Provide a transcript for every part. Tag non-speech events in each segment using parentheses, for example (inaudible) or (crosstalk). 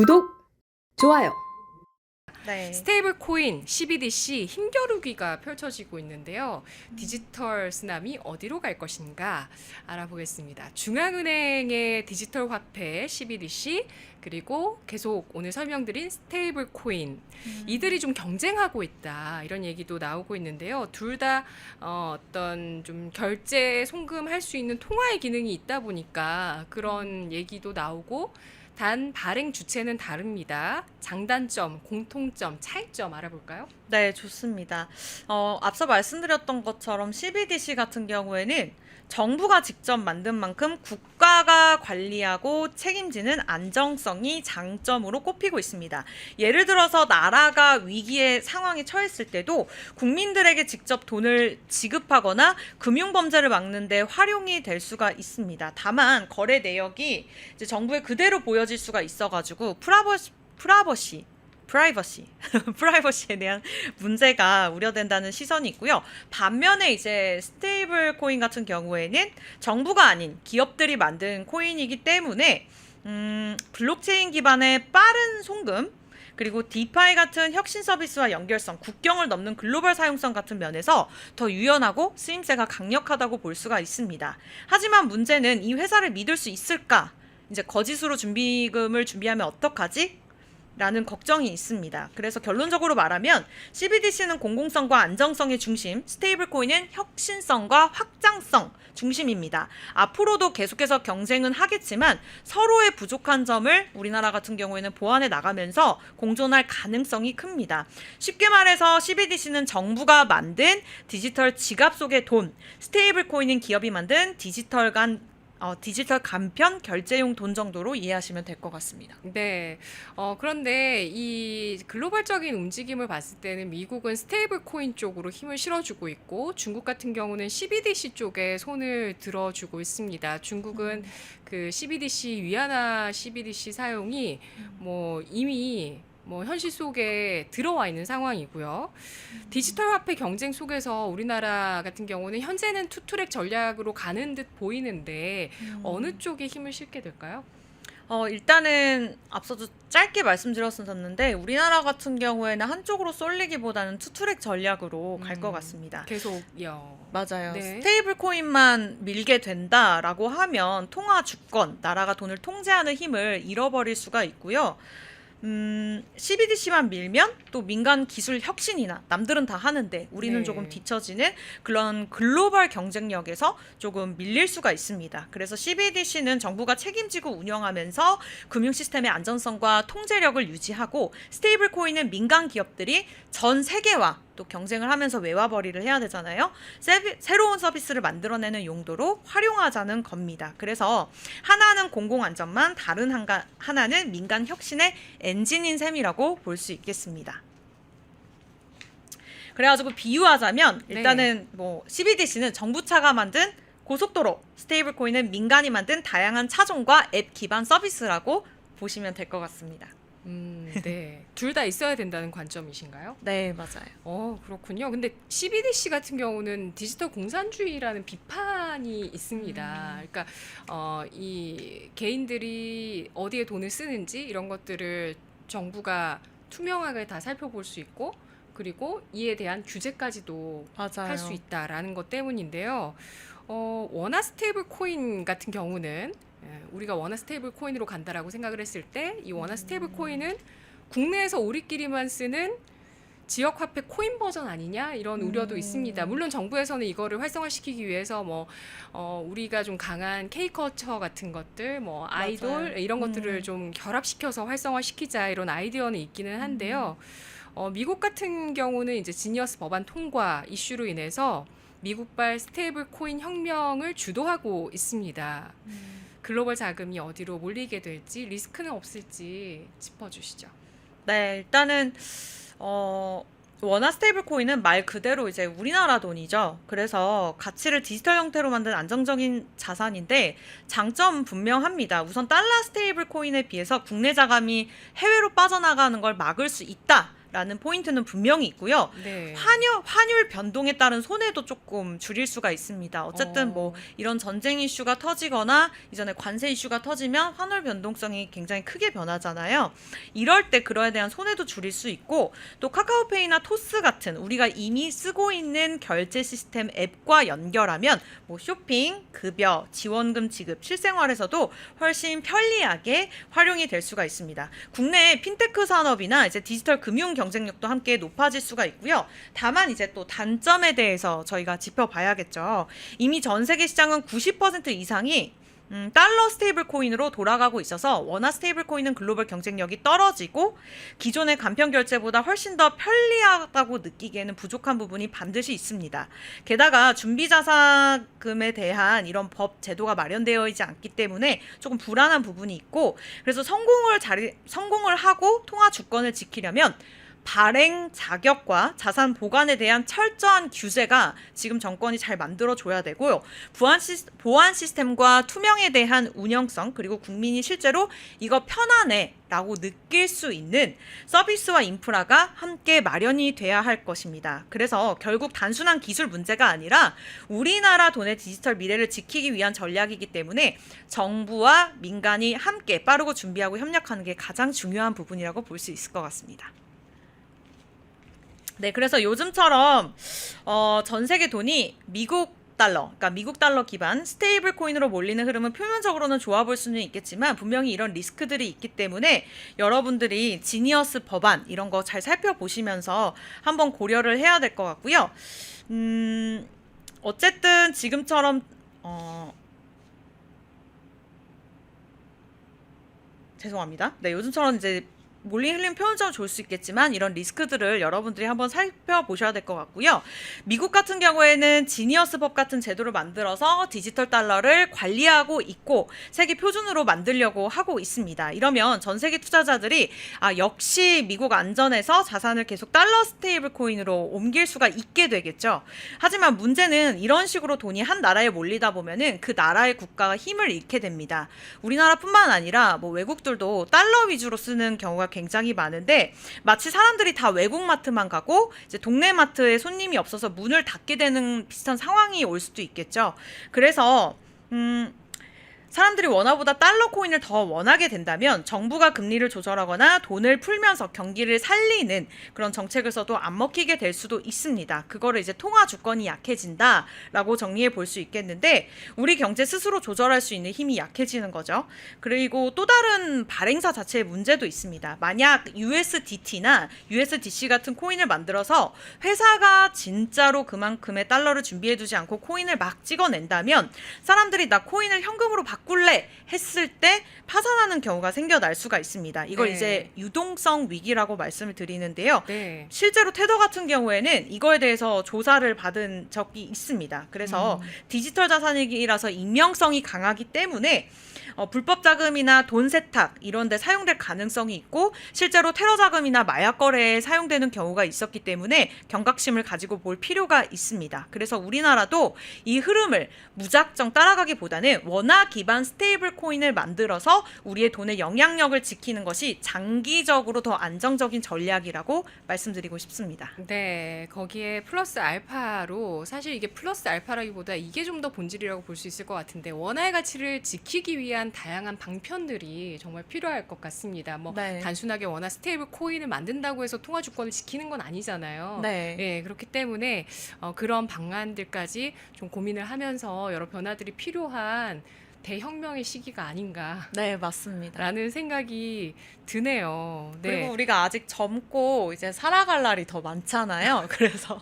구독, 좋아요. 네. 스테이블 코인 CBDC 힘겨루기가 펼쳐지고 있는데요. 디지털 쓰나미 어디로 갈 것인가 알아보겠습니다. 중앙은행의 디지털 화폐 CBDC 그리고 계속 오늘 설명드린 스테이블 코인 이들이 좀 경쟁하고 있다 이런 얘기도 나오고 있는데요. 둘 다 어, 어떤 좀 결제 송금할 수 있는 통화의 기능이 있다 보니까 그런 얘기도 나오고 단 발행 주체는 다릅니다. 장단점, 공통점, 차이점 알아볼까요? 네, 좋습니다. 어, 앞서 말씀드렸던 것처럼 CBDC 같은 경우에는 정부가 직접 만든 만큼 국가가 관리하고 책임지는 안정성이 장점으로 꼽히고 있습니다. 예를 들어서 나라가 위기의 상황에 처했을 때도 국민들에게 직접 돈을 지급하거나 금융 범죄를 막는데 활용이 될 수가 있습니다. 다만 거래 내역이 정부에 그대로 보여질 수가 있어가지고 프라버시 프라버시 프라이버시 프라이버시에 (laughs) 대한 문제가 우려된다는 시선이 있고요. 반면에 이제 스테이블 코인 같은 경우에는 정부가 아닌 기업들이 만든 코인이기 때문에 음, 블록체인 기반의 빠른 송금 그리고 디파이 같은 혁신 서비스와 연결성, 국경을 넘는 글로벌 사용성 같은 면에서 더 유연하고 쓰임새가 강력하다고 볼 수가 있습니다. 하지만 문제는 이 회사를 믿을 수 있을까? 이제 거짓으로 준비금을 준비하면 어떡하지? 라는 걱정이 있습니다. 그래서 결론적으로 말하면 CBDC는 공공성과 안정성의 중심, 스테이블 코인은 혁신성과 확장성 중심입니다. 앞으로도 계속해서 경쟁은 하겠지만 서로의 부족한 점을 우리나라 같은 경우에는 보완해 나가면서 공존할 가능성이 큽니다. 쉽게 말해서 CBDC는 정부가 만든 디지털 지갑 속의 돈, 스테이블 코인은 기업이 만든 디지털 간 어, 디지털 간편 결제용 돈 정도로 이해하시면 될 것 같습니다. 네. 어, 그런데 이 글로벌적인 움직임을 봤을 때는 미국은 스테이블 코인 쪽으로 힘을 실어주고 있고 중국 같은 경우는 CBDC 쪽에 손을 들어주고 있습니다. 중국은 그 CBDC 위안화 CBDC 사용이 뭐 이미 뭐 현실 속에 들어와 있는 상황이고요. 디지털 화폐 경쟁 속에서 우리나라 같은 경우는 현재는 투트랙 전략으로 가는 듯 보이는데 어느 쪽에 힘을 실게 될까요? 어, 일단은 앞서도 짧게 말씀드렸었는데 우리나라 같은 경우에는 한쪽으로 쏠리기보다는 투트랙 전략으로 갈 것 음. 같습니다. 계속요. 맞아요. 네. 스테이블 코인만 밀게 된다라고 하면 통화 주권, 나라가 돈을 통제하는 힘을 잃어버릴 수가 있고요. 음, CBDC만 밀면 또 민간 기술 혁신이나 남들은 다 하는데 우리는 네. 조금 뒤처지는 그런 글로벌 경쟁력에서 조금 밀릴 수가 있습니다. 그래서 CBDC는 정부가 책임지고 운영하면서 금융 시스템의 안전성과 통제력을 유지하고 스테이블 코인은 민간 기업들이 전 세계와 또 경쟁을 하면서 외화벌이를 해야 되잖아요. 세비- 새로운 서비스를 만들어내는 용도로 활용하자는 겁니다. 그래서 하나는 공공 안전만 다른 한가, 하나는 민간 혁신의 엔진인 셈이라고 볼 수 있겠습니다. 그래가지고 비유하자면 네. 일단은 뭐 CBDC는 정부 차가 만든 고속도로, 스테이블 코인은 민간이 만든 다양한 차종과 앱 기반 서비스라고 보시면 될 것 같습니다. 음, 네. (laughs) 둘 다 있어야 된다는 관점이신가요? 네, 맞아요. 어, 그렇군요. 근데 CBDC 같은 경우는 디지털 공산주의라는 비판이 있습니다. 그러니까 어, 이 개인들이 어디에 돈을 쓰는지 이런 것들을 정부가 투명하게 다 살펴볼 수 있고 그리고 이에 대한 규제까지도. 할 수 있다라는 것 때문인데요. 어, 원화 스테이블 코인 같은 경우는 예, 우리가 원화 스테이블 코인으로 간다라고 생각을 했을 때 이 원화 스테이블 코인은 국내에서 우리끼리만 쓰는 지역 화폐 코인 버전 아니냐 이런 우려도 음. 있습니다. 물론 정부에서는 이거를 활성화시키기 위해서 뭐 어, 우리가 좀 강한 K컬처 같은 것들, 뭐 아이돌 맞아요. 이런 것들을 음. 좀 결합시켜서 활성화시키자 이런 아이디어는 있기는 한데요. 음. 어, 미국 같은 경우는 이제 지니어스 법안 통과 이슈로 인해서 미국발 스테이블 코인 혁명을 주도하고 있습니다. 글로벌 자금이 어디로 몰리게 될지 리스크는 없을지 짚어주시죠. 네, 일단은 어 원화 스테이블 코인은 말 그대로 이제 우리나라 돈이죠. 그래서 가치를 디지털 형태로 만든 안정적인 자산인데 장점 분명합니다. 우선 달러 스테이블 코인에 비해서 국내 자금이 해외로 빠져나가는 걸 막을 수 있다. 라는 포인트는 분명히 있고요. 네. 환율, 환율 변동에 따른 손해도 조금 줄일 수가 있습니다. 어쨌든 어. 뭐 이런 전쟁 이슈가 터지거나 이전에 관세 이슈가 터지면 환율 변동성이 굉장히 크게 변하잖아요. 이럴 때 그거에 대한 손해도 줄일 수 있고 또 카카오페이나 토스 같은 우리가 이미 쓰고 있는 결제 시스템 앱과 연결하면 뭐 쇼핑, 급여, 지원금 지급, 실생활에서도 훨씬 편리하게 활용이 될 수가 있습니다. 국내 핀테크 산업이나 이제 디지털 금융 경쟁력도 함께 높아질 수가 있고요. 다만 이제 또 단점에 대해서 저희가 짚어봐야겠죠. 이미 전 세계 시장은 90% 이상이 음, 달러 스테이블 코인으로 돌아가고 있어서 원화 스테이블 코인은 글로벌 경쟁력이 떨어지고 기존의 간편 결제보다 훨씬 더 편리하다고 느끼기에는 부족한 부분이 반드시 있습니다. 게다가 준비 자산금에 대한 이런 법 제도가 마련되어 있지 않기 때문에 조금 불안한 부분이 있고 그래서 성공을 자리 성공을 하고 통화 주권을 지키려면 발행 자격과 자산 보관에 대한 철저한 규제가 지금 정권이 잘 만들어 줘야 되고요. 보안, 시스, 보안 시스템과 투명에 대한 운영성 그리고 국민이 실제로 이거 편하네라고 느낄 수 있는 서비스와 인프라가 함께 마련이 돼야 할 것입니다. 그래서 결국 단순한 기술 문제가 아니라 우리나라 돈의 디지털 미래를 지키기 위한 전략이기 때문에 정부와 민간이 함께 빠르고 준비하고 협력하는 게 가장 중요한 부분이라고 볼 수 있을 것 같습니다. 네, 그래서 요즘처럼 어, 전 세계 돈이 미국 달러, 그러니까 미국 달러 기반 스테이블 코인으로 몰리는 흐름은 표면적으로는 좋아 볼 수는 있겠지만 분명히 이런 리스크들이 있기 때문에 여러분들이 지니어스 법안 이런 거 잘 살펴보시면서 한번 고려를 해야 될 것 같고요. 음, 어쨌든 지금처럼 어, 죄송합니다. 네, 요즘처럼 이제 몰리 흘린 표현적으로 좋을 수 있겠지만 이런 리스크들을 여러분들이 한번 살펴보셔야 될 것 같고요. 미국 같은 경우에는 지니어스법 같은 제도를 만들어서 디지털 달러를 관리하고 있고 세계 표준으로 만들려고 하고 있습니다. 이러면 전 세계 투자자들이 아 역시 미국 안전에서 자산을 계속 달러 스테이블 코인으로 옮길 수가 있게 되겠죠. 하지만 문제는 이런 식으로 돈이 한 나라에 몰리다 보면은 그 나라의 국가가 힘을 잃게 됩니다. 우리나라뿐만 아니라 뭐 외국들도 달러 위주로 쓰는 경우가 굉장히 많은데 마치 사람들이 다 외국 마트만 가고 이제 동네 마트에 손님이 없어서 문을 닫게 되는 비슷한 상황이 올 수도 있겠죠. 그래서 음 사람들이 원화보다 달러 코인을 더 원하게 된다면 정부가 금리를 조절하거나 돈을 풀면서 경기를 살리는 그런 정책을 써도 안 먹히게 될 수도 있습니다. 그거를 이제 통화 주권이 약해진다라고 정리해 볼 수 있겠는데 우리 경제 스스로 조절할 수 있는 힘이 약해지는 거죠. 그리고 또 다른 발행사 자체의 문제도 있습니다. 만약 USDT나 USDC 같은 코인을 만들어서 회사가 진짜로 그만큼의 달러를 준비해 두지 않고 코인을 막 찍어낸다면 사람들이 나 코인을 현금으로 바 꿀래 했을 때 파산하는 경우가 생겨날 수가 있습니다. 이걸 네. 이제 유동성 위기라고 말씀을 드리는데요. 네. 실제로 테더 같은 경우에는 이거에 대해서 조사를 받은 적이 있습니다. 그래서 디지털 자산이라서 익명성이 강하기 때문에 어, 불법 자금이나 돈 세탁 이런 데 사용될 가능성이 있고 실제로 테러 자금이나 마약 거래에 사용되는 경우가 있었기 때문에 경각심을 가지고 볼 필요가 있습니다. 그래서 우리나라도 이 흐름을 무작정 따라가기보다는 원화 기반 스테이블 코인을 만들어서 우리의 돈의 영향력을 지키는 것이 장기적으로 더 안정적인 전략이라고 말씀드리고 싶습니다. 네, 거기에 플러스 알파로 사실 이게 플러스 알파라기보다 이게 좀 더 본질이라고 볼 수 있을 것 같은데 원화의 가치를 지키기 위한 다양한 방편들이 정말 필요할 것 같습니다. 뭐 네. 단순하게 원화 스테이블 코인을 만든다고 해서 통화 주권을 지키는 건 아니잖아요. 네. 예, 그렇기 때문에 어, 그런 방안들까지 좀 고민을 하면서 여러 변화들이 필요한 대혁명의 시기가 아닌가라는 네, 맞습니다. 생각이 드네요. 네. 그리고 우리가 아직 젊고 이제 살아갈 날이 더 많잖아요. (laughs) 그래서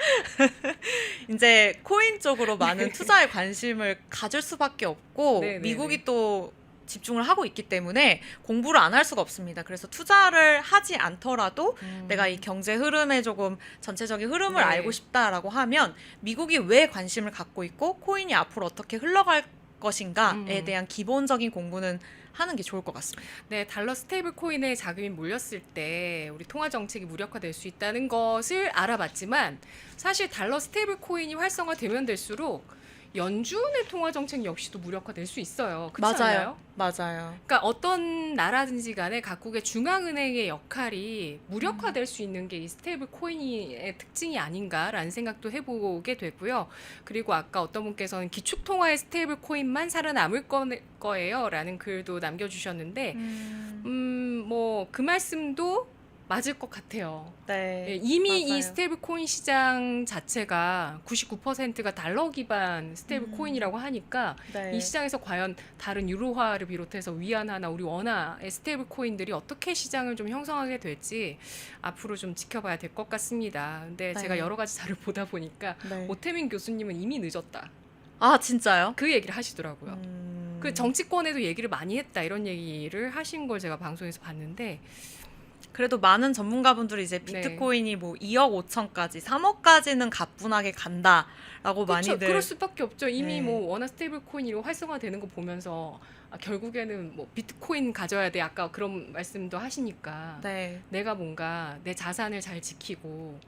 (laughs) 이제 코인 쪽으로 많은 투자에 관심을 가질 수밖에 없고 네, 네, 미국이 또 집중을 하고 있기 때문에 공부를 안 할 수가 없습니다. 그래서 투자를 하지 않더라도 음. 내가 이 경제 흐름의 조금 전체적인 흐름을 네. 알고 싶다라고 하면 미국이 왜 관심을 갖고 있고 코인이 앞으로 어떻게 흘러갈 것인가에 음. 대한 기본적인 공부는 하는 게 좋을 것 같습니다. 네, 달러 스테이블 코인에 자금이 몰렸을 때 우리 통화 정책이 무력화될 수 있다는 것을 알아봤지만 사실 달러 스테이블 코인이 활성화되면 될수록 연준의 통화 정책 역시도 무력화될 수 있어요. 그렇지 맞아요. 않나요? 맞아요. 그러니까 어떤 나라든지 간에 각국의 중앙은행의 역할이 무력화될 수 있는 게 이 스테이블 코인의 특징이 아닌가라는 생각도 해보게 되고요. 그리고 아까 어떤 분께서는 기축통화의 스테이블 코인만 살아남을 거- 거예요 라는 글도 남겨주셨는데, 음, 음, 뭐그 말씀도 맞을 것 같아요. 예, 네. 이미 맞아요. 이 스테이블 코인 시장 자체가 99%가 달러 기반 스테이블 음. 코인이라고 하니까 네. 이 시장에서 과연 다른 유로화를 비롯해서 위안화나 우리 원화의 스테이블 코인들이 어떻게 시장을 좀 형성하게 될지 앞으로 좀 지켜봐야 될 것 같습니다. 근데 네. 제가 여러 가지 자료 (laughs) 보다 보니까 네. 오태민 교수님은 이미 늦었다. 아 진짜요? 그 얘기를 하시더라고요. 음, 그 정치권에도 얘기를 많이 했다 이런 얘기를 하신 걸 제가 방송에서 봤는데 그래도 많은 전문가분들이 이제 네. 비트코인이 뭐 2억 5천까지, 3억까지는 가뿐하게 간다라고 그렇죠. 많이들 그럴 수밖에 없죠. 이미 네. 뭐 워낙 스테이블 코인이 활성화되는 거 보면서 아, 결국에는 뭐 비트코인 가져야 돼. 아까 그런 말씀도 하시니까 네 내가 뭔가 내 자산을 잘 지키고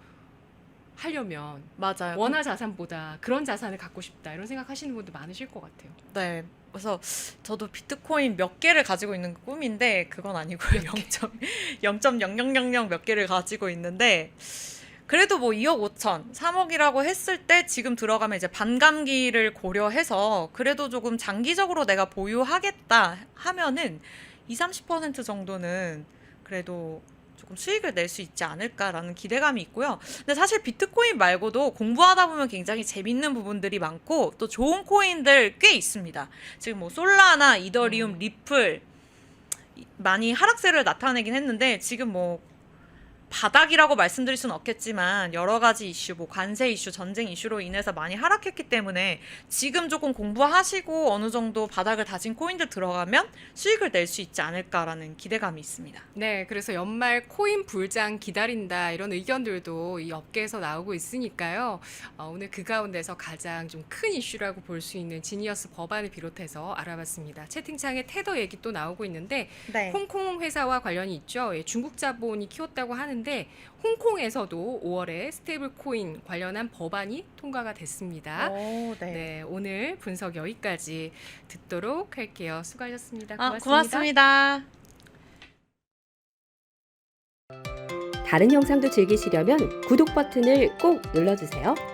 하려면 맞아요. 원화 자산보다 그런 자산을 갖고 싶다 이런 생각하시는 분들 많으실 것 같아요. 네. 그래서 저도 비트코인 몇 개를 가지고 있는 게 꿈인데 그건 아니고요. 0.0.0000 몇 개를 가지고 있는데 그래도 뭐 2억 5천, 3억이라고 했을 때 지금 들어가면 이제 반감기를 고려해서 그래도 조금 장기적으로 내가 보유하겠다 하면은 2, 30% 정도는 그래도 조금 수익을 낼 수 있지 않을까라는 기대감이 있고요. 근데 사실 비트코인 말고도 공부하다 보면 굉장히 재밌는 부분들이 많고 또 좋은 코인들 꽤 있습니다. 지금 뭐 솔라나 이더리움, 음. 리플 이- 많이 하락세를 나타내긴 했는데 지금 뭐 바닥이라고 말씀드릴 수는 없겠지만 여러 가지 이슈, 뭐 관세 이슈, 전쟁 이슈로 인해서 많이 하락했기 때문에 지금 조금 공부하시고 어느 정도 바닥을 다진 코인들 들어가면 수익을 낼 수 있지 않을까라는 기대감이 있습니다. 네, 그래서 연말 코인 불장 기다린다 이런 의견들도 이 업계에서 나오고 있으니까요. 어, 오늘 그 가운데서 가장 좀 큰 이슈라고 볼 수 있는 지니어스 법안을 비롯해서 알아봤습니다. 채팅창에 테더 얘기 또 나오고 있는데 네. 홍콩 회사와 관련이 있죠. 예, 중국 자본이 키웠다고 하는 데 홍콩에서도 5월에 스테이블 코인 관련한 법안이 통과가 됐습니다. 오, 네. 네, 오늘 분석 여기까지 듣도록 할게요. 수고하셨습니다. 아, 고맙습니다. 고맙습니다. 다른 영상도 즐기시려면 구독 버튼을 꼭 눌러주세요.